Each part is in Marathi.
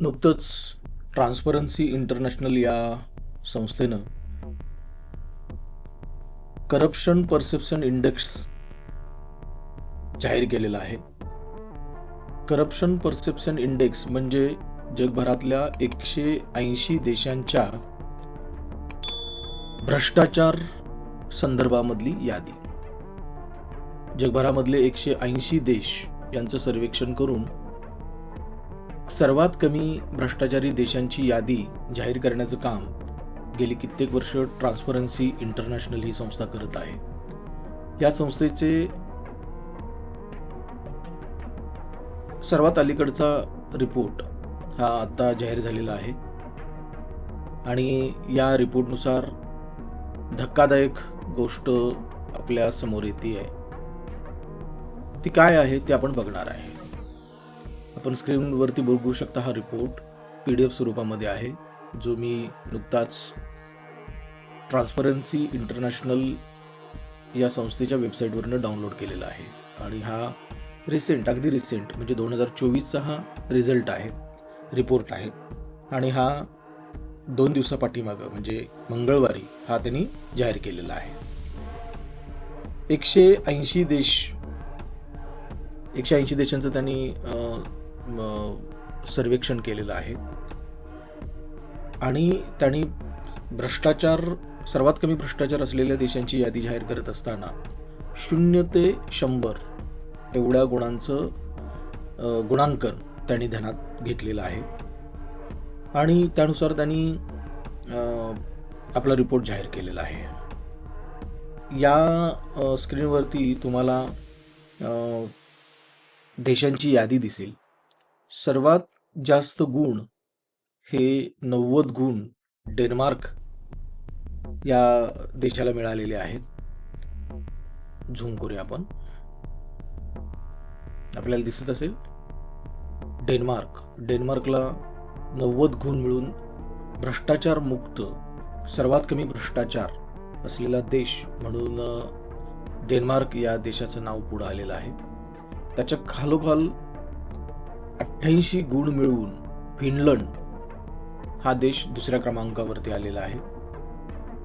नुकतंच ट्रान्सपरन्सी इंटरनॅशनल या संस्थेनं करप्शन परसेप्शन इंडेक्स जाहीर केलेला आहे. करप्शन परसेप्शन इंडेक्स म्हणजे जगभरातल्या एकशे ऐंशी देशांच्या भ्रष्टाचार संदर्भामधली यादी. जगभरामधले एकशे ऐंशी देश यांचं सर्वेक्षण करून सर्वात कमी भ्रष्टाचारी देशांची यादी जाहीर करण्याचं काम गेली कित्येक वर्ष ट्रान्सपरन्सी इंटरनॅशनल ही संस्था करत आहे. या संस्थेचे सर्वात अलीकडचा रिपोर्ट हा आत्ता जाहीर झालेला आहे. आणि या रिपोर्टनुसार धक्कादायक गोष्ट आपल्यासमोर येते आहे. ती काय आहे ते आपण बघणार आहे. आपण स्क्रीनवरती बघू शकता हा रिपोर्ट पी डी एफ स्वरूपामध्ये आहे जो मी नुकताच ट्रान्सपरन्सी इंटरनॅशनल या संस्थेच्या वेबसाईटवरनं डाउनलोड केलेला आहे. आणि हा रिसेंट अगदी रिसेंट म्हणजे दोन हजार चोवीसचा हा रिझल्ट आहे रिपोर्ट आहे. आणि हा दोन दिवसापाठीमागं म्हणजे मंगळवारी हा त्यांनी जाहीर केलेला आहे. एकशे ऐंशी देश एकशे ऐंशी देशांचं त्यांनी सर्वेक्षण केलेलं आहे. आणि त्यांनी भ्रष्टाचार सर्वात कमी भ्रष्टाचार असलेल्या देशांची यादी जाहीर करत असताना शून्य ते शंभर एवढ्या गुणांचं गुणांकन त्यांनी ध्यानात घेतलेलं आहे. आणि त्यानुसार त्यांनी आपला रिपोर्ट जाहीर केलेला आहे. या स्क्रीनवरती तुम्हाला देशांची यादी दिसेल. सर्वात जास्त गुण हे नव्वद गुण डेन्मार्क या देशाला मिळालेले आहेत. झूम करूया आपण. आपल्याला दिसत असेल डेन्मार्क. डेन्मार्कला नव्वद गुण मिळून भ्रष्टाचार मुक्त सर्वात कमी भ्रष्टाचार असलेला देश म्हणून डेन्मार्क या देशाचं नाव पुढं आलेलं आहे. त्याच्या खालोखाल अठ्ठ्याऐंशी गुण मिळवून फिनलंड हा देश दुसऱ्या क्रमांकावरती आलेला आहे.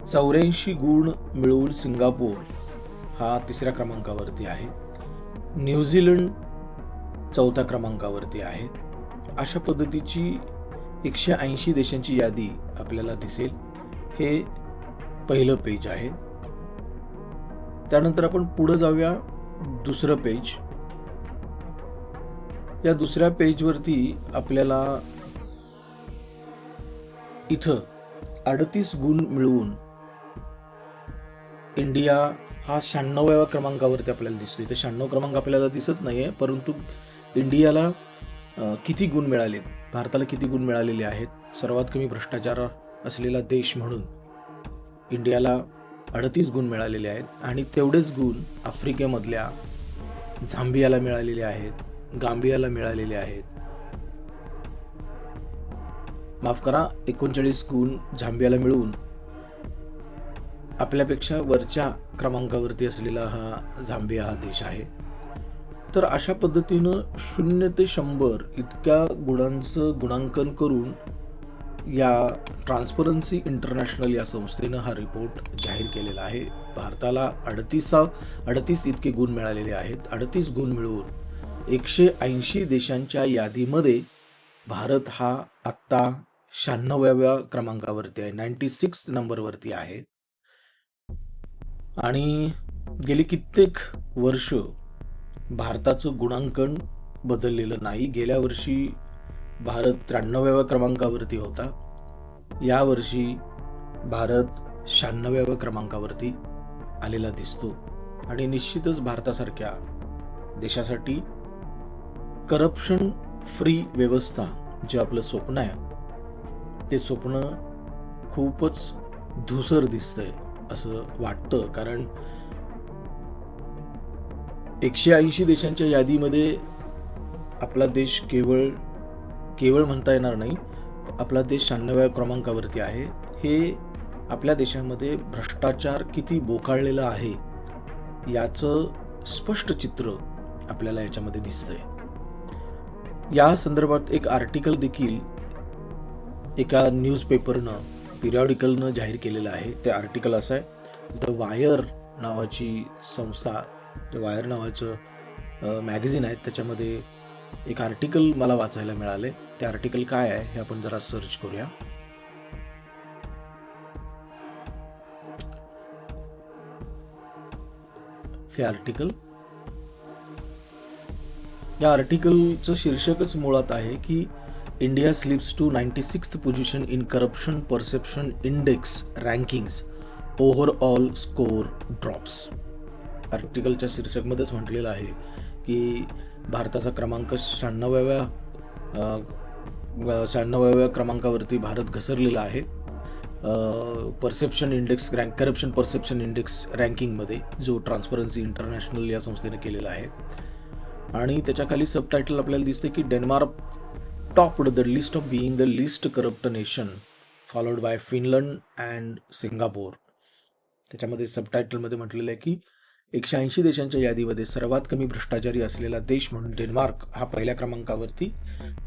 चौऱ्याऐंशी गुण मिळवून सिंगापूर हा तिसऱ्या क्रमांकावरती आहे. न्यूझीलंड चौथ्या क्रमांकावरती आहे. अशा पद्धतीची एकशे ऐंशी देशांची यादी आपल्याला दिसेल. हे पहिलं पेज आहे. त्यानंतर आपण पुढं जाऊया दुसरं पेज या दुसऱ्या पेजवरती आपल्याला इथं अडतीस गुण मिळवून इंडिया हा शहाण्णव्या क्रमांकावरती आपल्याला दिसतो इथे शहाण्णव क्रमांक आपल्याला दिसत नाही आहे परंतु इंडियाला किती गुण मिळालेत? भारताला किती गुण मिळालेले आहेत? सर्वात कमी भ्रष्टाचार असलेला देश म्हणून इंडियाला अडतीस गुण मिळालेले आहेत आणि तेवढेच गुण आफ्रिकेमधल्या झांबियाला मिळालेले आहेत. गांबियाला मिळालेले आहेत. माफ करा एकोणचाळीस गुण झांबियाला मिळवून आपल्यापेक्षा वरच्या क्रमांकावरती असलेला हा झांबिया हा देश आहे. तर अशा पद्धतीनं शून्य ते शंभर इतक्या गुणांचं गुणांकन करून या ट्रान्सपरन्सी इंटरनॅशनल या संस्थेनं हा रिपोर्ट जाहीर केलेला आहे. भारताला अडतीसा अडतीस इतके गुण मिळालेले आहेत. अडतीस गुण मिळवून एकशे ऐंशी देशांच्या यादीमध्ये भारत हा आत्ता शहाण्णव्या क्रमांकावरती आहे नाईन्टी सिक्स नंबरवरती आहे. आणि गेली कित्येक वर्ष भारताचं गुणांकन बदललेलं नाही. गेल्या वर्षी भारत त्र्याण्णव्या क्रमांकावरती होता. यावर्षी भारत शहाण्णव्या क्रमांकावरती आलेला दिसतो. आणि निश्चितच भारतासारख्या देशासाठी करप्शन फ्री व्यवस्था जे आपलं स्वप्न आहे ते स्वप्न खूपच धुसर दिसतंय असं वाटतं. कारण एकशे ऐंशी देशांच्या यादीमध्ये आपला देश केवळ केवळ म्हणता येणार नाही आपला देश शहाण्णव्या क्रमांकावरती आहे. हे आपल्या देशामध्ये भ्रष्टाचार किती बोकाळलेला आहे याचं स्पष्ट चित्र आपल्याला याच्यामध्ये दिसतंय. या संदर्भात एक आर्टिकल देखील एका न्यूजपेपरनं पिरियॉडिकलनं जाहीर केलेलं आहे. ते आर्टिकल असं आहे. द वायर नावाची संस्था द वायर नावाचं मॅगझिन आहे. त्याच्यामध्ये एक आर्टिकल मला वाचायला मिळाले ते आर्टिकल काय आहे हे आपण जरा सर्च करूया. हे आर्टिकल या आर्टिकलचं शीर्षकच मुळात आहे की India slips to ninety sixth position in corruption perception index rankings overall score drops आर्टिकलच्या शीर्षकमध्येच म्हटलेलं आहे की भारताचा क्रमांक शहाण्णव्या शहाण्णव्या क्रमांकावरती भारत घसरलेला आहे. Perception index rank corruption perception index रँकिंगमध्ये जो ट्रान्सपरन्सी इंटरनॅशनल या संस्थेने केलेला आहे. आणि त्याच्याखाली सबटायटल आपल्याला दिसते की Denmark top the list of being the list corrupt nation followed by Finland and Singapore त्याच्यामध्ये सबटायटलमध्ये म्हटलेलं आहे की एकशे ऐंशी देशांच्या यादीमध्ये सर्वात कमी भ्रष्टाचारी असलेला देश म्हणून डेन्मार्क हा पहिल्या क्रमांकावरती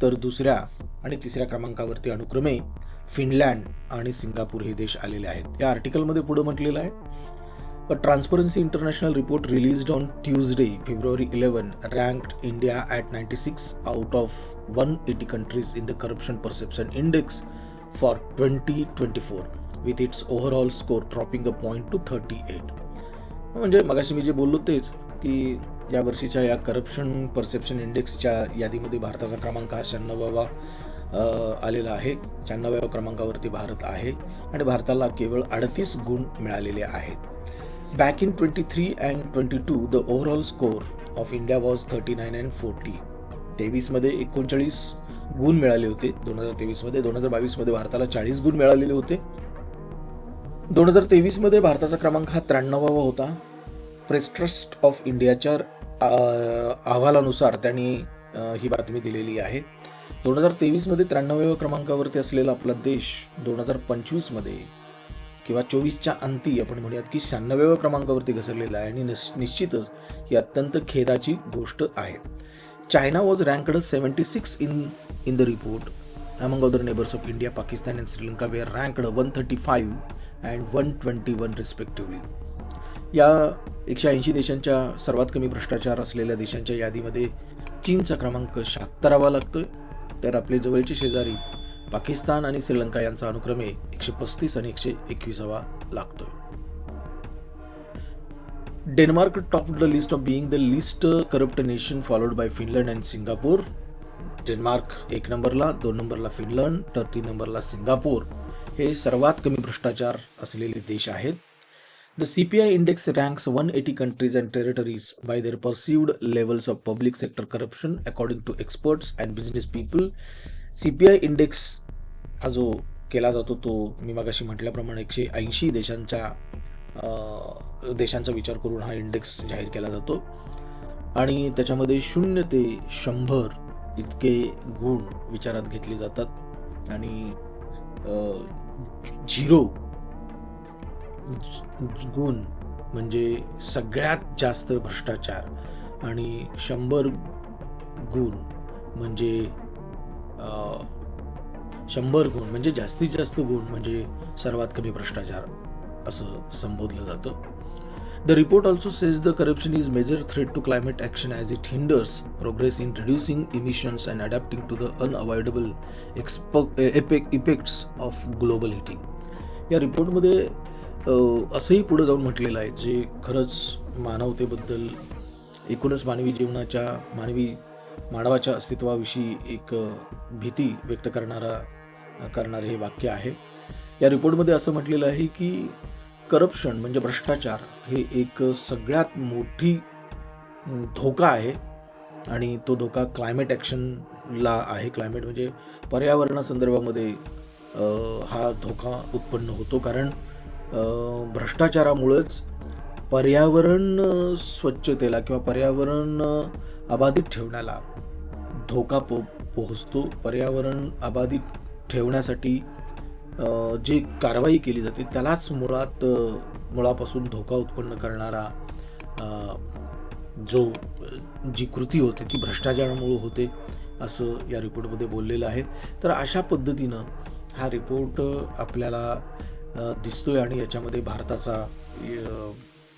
तर दुसऱ्या आणि तिसऱ्या क्रमांकावरती अनुक्रमे फिनलँड आणि सिंगापूर हे देश आलेले आहेत. या आर्टिकलमध्ये पुढे म्हटलेलं आहे A Transparency International report released on Tuesday, February 11, ranked India at 96 out of 180 countries in the Corruption Perception Index for 2024, with its overall score dropping a point to 38. म्हणजे मगाशी मी जे बोललो तेच की या वर्षीच्या या करप्शन परसेप्शन इंडेक्सच्या यादीमध्ये भारताचा क्रमांक हा शहाण्णवावा आलेला आहे शहाण्णव्या क्रमांकावरती भारत आहे आणि भारताला केवळ अडतीस गुण मिळालेले आहेत Back in 23 and 22, the overall score of India was 39 and 40. तेवीसमध्ये एकोणचाळीस गुण मिळाले होते. दोन हजार तेवीसमध्ये दोन हजार बावीसमध्ये भारताला चाळीस गुण मिळालेले होते. दोन हजार तेवीसमध्ये भारताचा क्रमांक हा त्र्याण्णवावा होता. प्रेस ट्रस्ट ऑफ इंडियाच्या अहवालानुसार त्यांनी ही बातमी दिलेली आहे. दोन हजार तेवीसमध्ये त्र्याण्णव्या क्रमांकावरती असलेला आपला देश दोन हजार पंचवीसमध्ये किंवा चोवीसच्या अंती आपण म्हणूयात की शहाण्णव्या क्रमांकावरती घसरलेला आहे आणि निश्चितच ही अत्यंत खेदाची गोष्ट आहे. China was ranked seventy six in in the report among other neighbours of India Pakistan and Sri Lanka were ranked one thirty five and one twenty one respectively या एकशे ऐंशी देशांच्या सर्वात कमी भ्रष्टाचार असलेल्या देशांच्या यादीमध्ये चीनचा क्रमांक शहात्तरावा लागतोय. तर आपले जवळचे शेजारी पाकिस्तान आणि श्रीलंका यांचा अनुक्रमे एकशे पस्तीस आणि एकशे एकवीसावा लागतोय. Denmark top the list of being the list corrupt nation followed by Finland and Singapore. Denmark एक नंबरला दोन नंबरला फिनलंड तर तीन नंबरला सिंगापूर. हे सर्वात कमी भ्रष्टाचार असलेले देश आहेत. The C P I index ranks one eighty countries and territories by their perceived levels of public sector corruption according to experts and business people C P I index हा जो केला जातो तो मी मागाशी म्हटल्याप्रमाणे एकशे ऐंशी देशांच्या देशांचा विचार करून हा इंडेक्स जाहीर केला जातो. आणि त्याच्यामध्ये शून्य ते शंभर इतके गुण विचारात घेतले जातात. आणि झिरो गुण म्हणजे सगळ्यात जास्त भ्रष्टाचार आणि शंभर गुण म्हणजे शंभर गुण म्हणजे जास्तीत जास्त गुण म्हणजे सर्वात कमी भ्रष्टाचार असं संबोधलं जातं. The report also says the corruption is major threat to climate action as it hinders progress in reducing emissions and adapting to the unavoidable एक्सप एपेक इफेक्ट्स ऑफ ग्लोबल हिटिंग या रिपोर्टमध्ये असंही पुढं जाऊन म्हटलेलं आहे जे खरंच मानवतेबद्दल एकूणच मानवी जीवनाच्या मानवी मानवाच्या अस्तित्वाविषयी एक भीती व्यक्त करणारा करणारे हे वाक्य आहे. या रिपोर्टमध्ये असं म्हटलेलं आहे की करप्शन म्हणजे भ्रष्टाचार हे एक सगळ्यात मोठी धोका आहे आणि तो धोका क्लायमेट ॲक्शनला आहे. क्लायमेट म्हणजे पर्यावरणासंदर्भामध्ये हा धोका उत्पन्न होतो कारण भ्रष्टाचारामुळंच पर्यावरण स्वच्छतेला किंवा पर्यावरण अबाधित ठेवण्याला धोका पो पोहोचतो. पर्यावरण अबाधित ठेवण्यासाठी जी कारवाई केली जाते त्यालाच मुळात मुळापासून धोका उत्पन्न करणारा जो जी कृती होते ती भ्रष्टाचारामुळं होते असं या रिपोर्टमध्ये बोललेलं आहे. तर अशा पद्धतीनं हा रिपोर्ट आपल्याला दिसतोय आणि याच्यामध्ये भारताचा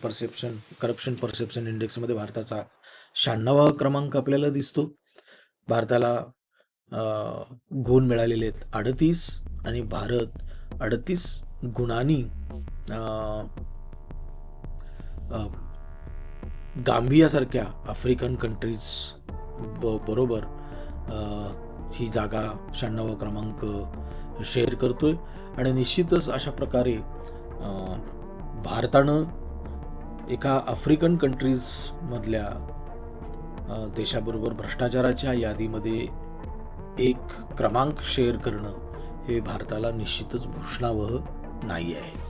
परसेप्शन करप्शन परसेप्शन इंडेक्समध्ये भारताचा शहाण्णवा क्रमांक आपल्याला दिसतो. भारताला गुण मिळालेले आहेत अडतीस आणि भारत अडतीस गुणांनी गांबियासारख्या आफ्रिकन कंट्रीज ब बरोबर ही जागा शहाण्णवा क्रमांक शेअर करतोय. आणि निश्चितच अशा प्रकारे भारतानं एका आफ्रिकन कंट्रीजमधल्या देशाबरोबर भ्रष्टाचाराच्या यादीमध्ये एक क्रमांक शेअर करणं हे भारताला निश्चितच भूषणावह नाही आहे